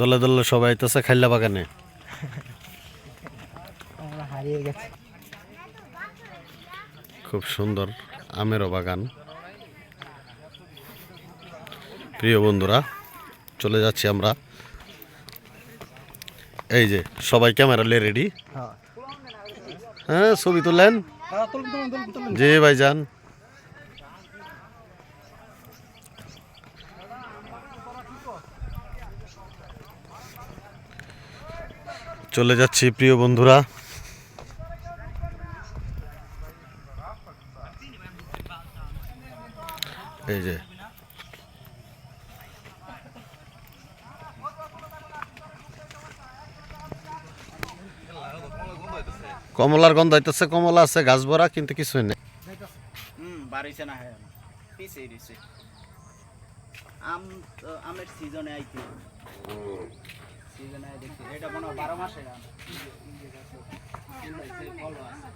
দলে দলে সবাই আইতেছে খাইলা বাগানে। হারিয়ে গেছি। খুব সুন্দর আমেরও বাগান। প্রিয় বন্ধুরা চলে যাচ্ছি আমরা। এই যে, সবাই ক্যামেরা লে রেডি হ্যাঁ ছবি তুলেন জি ভাইজান। চলে যাচ্ছি প্রিয় বন্ধুরা। এই যে কমলার গন্ধ হইতেছে কমলা আছে গাছ ভরা কিন্তু কিছুই নেই। হুম বাড়িছে না হ্যাঁ পিছে দিছে। আম আমের সিজনে আইতে সিজনে দেখি এটা কোনো বারো মাসের আম। ফল আছে।